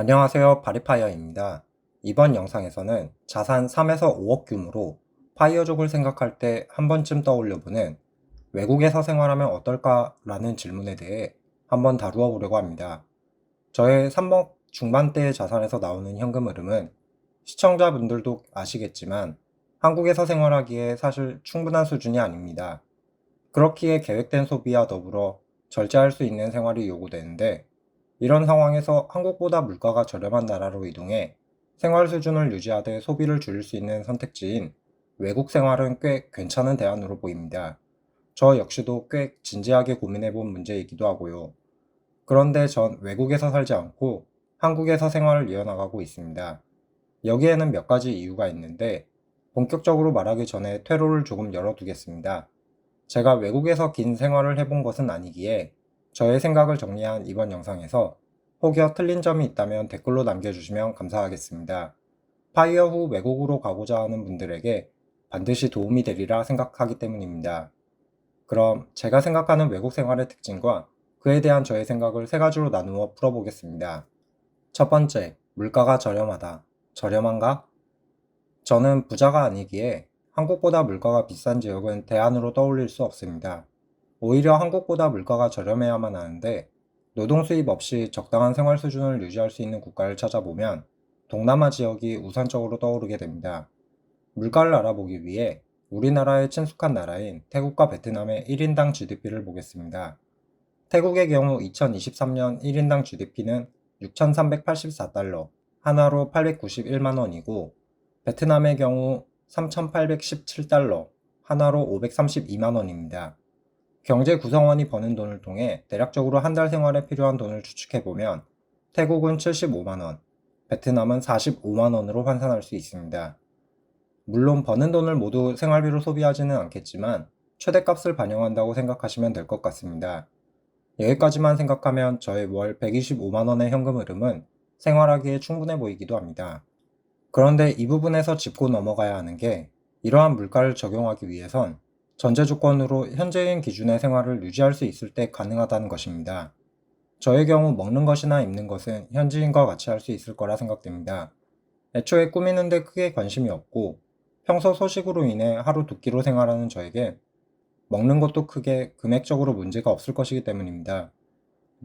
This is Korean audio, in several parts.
안녕하세요. 바리파이어입니다. 이번 영상에서는 자산 3에서 5억 규모로 파이어족을 생각할 때 한 번쯤 떠올려보는 외국에서 생활하면 어떨까 라는 질문에 대해 한번 다루어 보려고 합니다. 저의 3억 중반대의 자산에서 나오는 현금 흐름은 시청자분들도 아시겠지만 한국에서 생활하기에 사실 충분한 수준이 아닙니다. 그렇기에 계획된 소비와 더불어 절제할 수 있는 생활이 요구되는데 이런 상황에서 한국보다 물가가 저렴한 나라로 이동해 생활 수준을 유지하되 소비를 줄일 수 있는 선택지인 외국 생활은 꽤 괜찮은 대안으로 보입니다. 저 역시도 꽤 진지하게 고민해 본 문제이기도 하고요. 그런데 전 외국에서 살지 않고 한국에서 생활을 이어나가고 있습니다. 여기에는 몇 가지 이유가 있는데 본격적으로 말하기 전에 퇴로를 조금 열어두겠습니다. 제가 외국에서 긴 생활을 해본 것은 아니기에 저의 생각을 정리한 이번 영상에서 혹여 틀린 점이 있다면 댓글로 남겨주시면 감사하겠습니다. 파이어 후 외국으로 가고자 하는 분들에게 반드시 도움이 되리라 생각하기 때문입니다. 그럼 제가 생각하는 외국 생활의 특징과 그에 대한 저의 생각을 세 가지로 나누어 풀어보겠습니다. 첫 번째, 물가가 저렴하다. 저렴한가? 저는 부자가 아니기에 한국보다 물가가 비싼 지역은 대안으로 떠올릴 수 없습니다. 오히려 한국보다 물가가 저렴해야만 하는데 노동 수입 없이 적당한 생활 수준을 유지할 수 있는 국가를 찾아보면 동남아 지역이 우선적으로 떠오르게 됩니다. 물가를 알아보기 위해 우리나라에 친숙한 나라인 태국과 베트남의 1인당 GDP를 보겠습니다. 태국의 경우 2023년 1인당 GDP는 6,384달러, 한화로 891만 원이고 베트남의 경우 3,817달러, 한화로 532만 원입니다. 경제 구성원이 버는 돈을 통해 대략적으로 한 달 생활에 필요한 돈을 추측해보면 태국은 75만원, 베트남은 45만원으로 환산할 수 있습니다. 물론 버는 돈을 모두 생활비로 소비하지는 않겠지만 최대값을 반영한다고 생각하시면 될 것 같습니다. 여기까지만 생각하면 저의 월 125만원의 현금 흐름은 생활하기에 충분해 보이기도 합니다. 그런데 이 부분에서 짚고 넘어가야 하는 게 이러한 물가를 적용하기 위해선 전제 조건으로 현재인 기준의 생활을 유지할 수 있을 때 가능하다는 것입니다. 저의 경우 먹는 것이나 입는 것은 현지인과 같이 할 수 있을 거라 생각됩니다. 애초에 꾸미는데 크게 관심이 없고 평소 소식으로 인해 하루 두 끼로 생활하는 저에게 먹는 것도 크게 금액적으로 문제가 없을 것이기 때문입니다.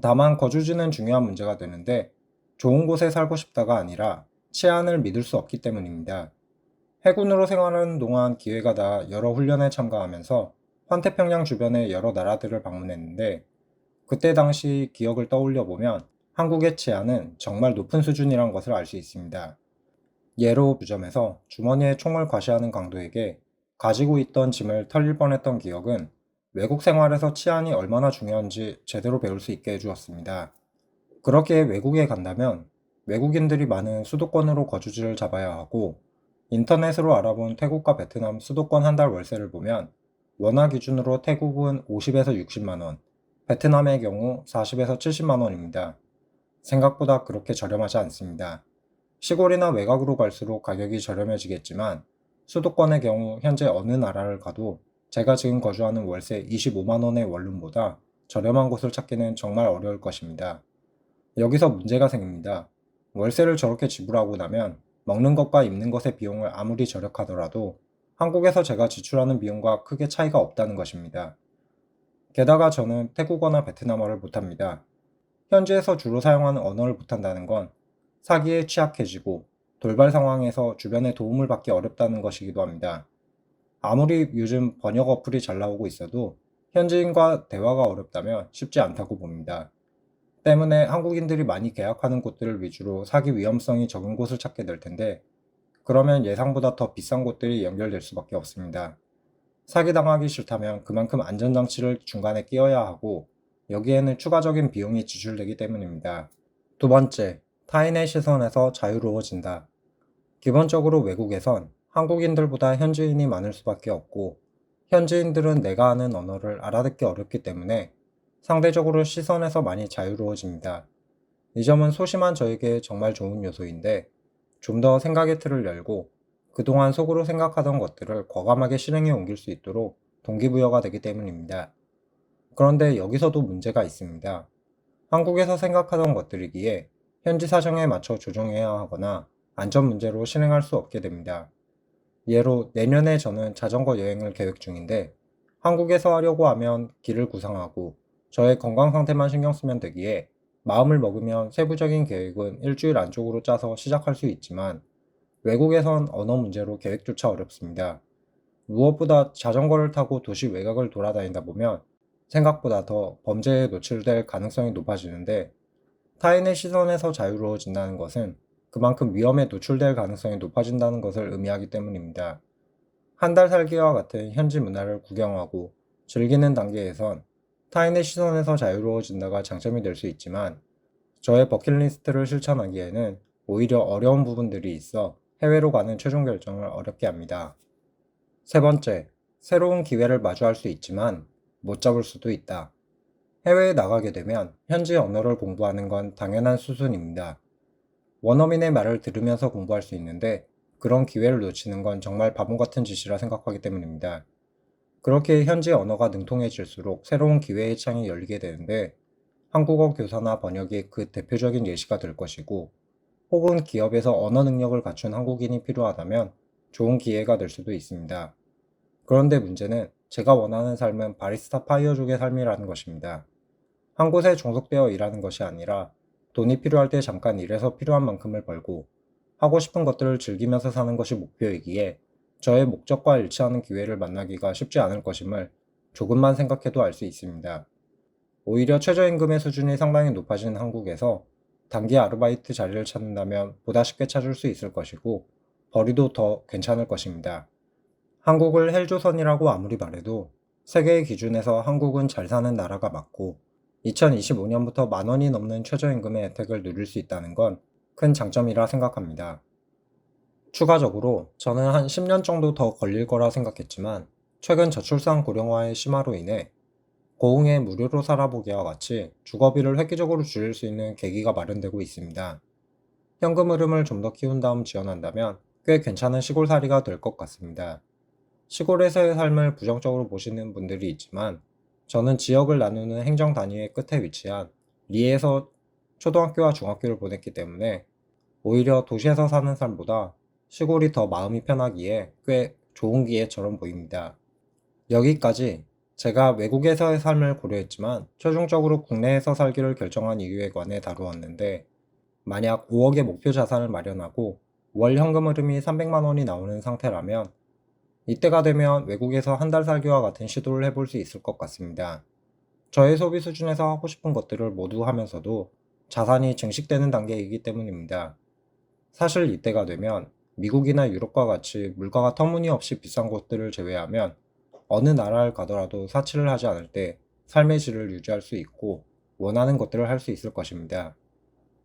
다만 거주지는 중요한 문제가 되는데 좋은 곳에 살고 싶다가 아니라 치안을 믿을 수 없기 때문입니다. 해군으로 생활하는 동안 기회가 닿아 여러 훈련에 참가하면서 환태평양 주변의 여러 나라들을 방문했는데 그때 당시 기억을 떠올려 보면 한국의 치안은 정말 높은 수준이란 것을 알 수 있습니다. 예로 부점에서 주머니에 총을 과시하는 강도에게 가지고 있던 짐을 털릴 뻔했던 기억은 외국 생활에서 치안이 얼마나 중요한지 제대로 배울 수 있게 해주었습니다. 그렇게 외국에 간다면 외국인들이 많은 수도권으로 거주지를 잡아야 하고 인터넷으로 알아본 태국과 베트남 수도권 한 달 월세를 보면 원화 기준으로 태국은 50에서 60만원, 베트남의 경우 40에서 70만원입니다. 생각보다 그렇게 저렴하지 않습니다. 시골이나 외곽으로 갈수록 가격이 저렴해지겠지만 수도권의 경우 현재 어느 나라를 가도 제가 지금 거주하는 월세 25만원의 원룸보다 저렴한 곳을 찾기는 정말 어려울 것입니다. 여기서 문제가 생깁니다. 월세를 저렇게 지불하고 나면 먹는 것과 입는 것의 비용을 아무리 절약하더라도 한국에서 제가 지출하는 비용과 크게 차이가 없다는 것입니다. 게다가 저는 태국어나 베트남어를 못합니다. 현지에서 주로 사용하는 언어를 못한다는 건 사기에 취약해지고 돌발 상황에서 주변의 도움을 받기 어렵다는 것이기도 합니다. 아무리 요즘 번역 어플이 잘 나오고 있어도 현지인과 대화가 어렵다면 쉽지 않다고 봅니다. 때문에 한국인들이 많이 계약하는 곳들을 위주로 사기 위험성이 적은 곳을 찾게 될 텐데 그러면 예상보다 더 비싼 곳들이 연결될 수밖에 없습니다. 사기당하기 싫다면 그만큼 안전장치를 중간에 끼워야 하고 여기에는 추가적인 비용이 지출되기 때문입니다. 두 번째, 타인의 시선에서 자유로워진다. 기본적으로 외국에선 한국인들보다 현지인이 많을 수밖에 없고 현지인들은 내가 하는 언어를 알아듣기 어렵기 때문에 상대적으로 시선에서 많이 자유로워집니다. 이 점은 소심한 저에게 정말 좋은 요소인데 좀 더 생각의 틀을 열고 그동안 속으로 생각하던 것들을 과감하게 실행에 옮길 수 있도록 동기부여가 되기 때문입니다. 그런데 여기서도 문제가 있습니다. 한국에서 생각하던 것들이기에 현지 사정에 맞춰 조정해야 하거나 안전 문제로 실행할 수 없게 됩니다. 예로 내년에 저는 자전거 여행을 계획 중인데 한국에서 하려고 하면 길을 구상하고 저의 건강 상태만 신경 쓰면 되기에 마음을 먹으면 세부적인 계획은 일주일 안쪽으로 짜서 시작할 수 있지만 외국에선 언어 문제로 계획조차 어렵습니다. 무엇보다 자전거를 타고 도시 외곽을 돌아다니다 보면 생각보다 더 범죄에 노출될 가능성이 높아지는데 타인의 시선에서 자유로워진다는 것은 그만큼 위험에 노출될 가능성이 높아진다는 것을 의미하기 때문입니다. 한 달 살기와 같은 현지 문화를 구경하고 즐기는 단계에선 타인의 시선에서 자유로워진다가 장점이 될 수 있지만 저의 버킷리스트를 실천하기에는 오히려 어려운 부분들이 있어 해외로 가는 최종 결정을 어렵게 합니다. 세 번째, 새로운 기회를 마주할 수 있지만 못 잡을 수도 있다. 해외에 나가게 되면 현지 언어를 공부하는 건 당연한 수순입니다. 원어민의 말을 들으면서 공부할 수 있는데 그런 기회를 놓치는 건 정말 바보 같은 짓이라 생각하기 때문입니다. 그렇게 현지 언어가 능통해질수록 새로운 기회의 창이 열리게 되는데 한국어 교사나 번역이 그 대표적인 예시가 될 것이고 혹은 기업에서 언어 능력을 갖춘 한국인이 필요하다면 좋은 기회가 될 수도 있습니다. 그런데 문제는 제가 원하는 삶은 바리스타 파이어족의 삶이라는 것입니다. 한 곳에 종속되어 일하는 것이 아니라 돈이 필요할 때 잠깐 일해서 필요한 만큼을 벌고 하고 싶은 것들을 즐기면서 사는 것이 목표이기에 저의 목적과 일치하는 기회를 만나기가 쉽지 않을 것임을 조금만 생각해도 알 수 있습니다. 오히려 최저임금의 수준이 상당히 높아진 한국에서 단기 아르바이트 자리를 찾는다면 보다 쉽게 찾을 수 있을 것이고 벌이도 더 괜찮을 것입니다. 한국을 헬조선이라고 아무리 말해도 세계의 기준에서 한국은 잘 사는 나라가 맞고 2025년부터 만 원이 넘는 최저임금의 혜택을 누릴 수 있다는 건 큰 장점이라 생각합니다. 추가적으로 저는 한 10년 정도 더 걸릴 거라 생각했지만 최근 저출산 고령화의 심화로 인해 고흥에 무료로 살아보기와 같이 주거비를 획기적으로 줄일 수 있는 계기가 마련되고 있습니다. 현금 흐름을 좀 더 키운 다음 지원한다면 꽤 괜찮은 시골살이가 될 것 같습니다. 시골에서의 삶을 부정적으로 보시는 분들이 있지만 저는 지역을 나누는 행정 단위의 끝에 위치한 리에서 초등학교와 중학교를 보냈기 때문에 오히려 도시에서 사는 삶보다 시골이 더 마음이 편하기에 꽤 좋은 기회처럼 보입니다. 여기까지 제가 외국에서의 삶을 고려했지만 최종적으로 국내에서 살기를 결정한 이유에 관해 다루었는데 만약 5억의 목표 자산을 마련하고 월 현금 흐름이 300만 원이 나오는 상태라면 이때가 되면 외국에서 한 달 살기와 같은 시도를 해볼 수 있을 것 같습니다. 저의 소비 수준에서 하고 싶은 것들을 모두 하면서도 자산이 증식되는 단계이기 때문입니다. 사실 이때가 되면 미국이나 유럽과 같이 물가가 터무니없이 비싼 곳들을 제외하면 어느 나라를 가더라도 사치를 하지 않을 때 삶의 질을 유지할 수 있고 원하는 것들을 할 수 있을 것입니다.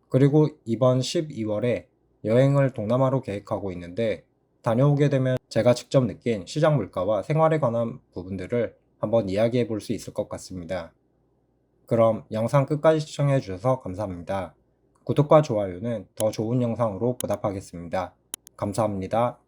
그리고 이번 12월에 여행을 동남아로 계획하고 있는데 다녀오게 되면 제가 직접 느낀 시장 물가와 생활에 관한 부분들을 한번 이야기해 볼 수 있을 것 같습니다. 그럼 영상 끝까지 시청해 주셔서 감사합니다. 구독과 좋아요는 더 좋은 영상으로 보답하겠습니다. 감사합니다.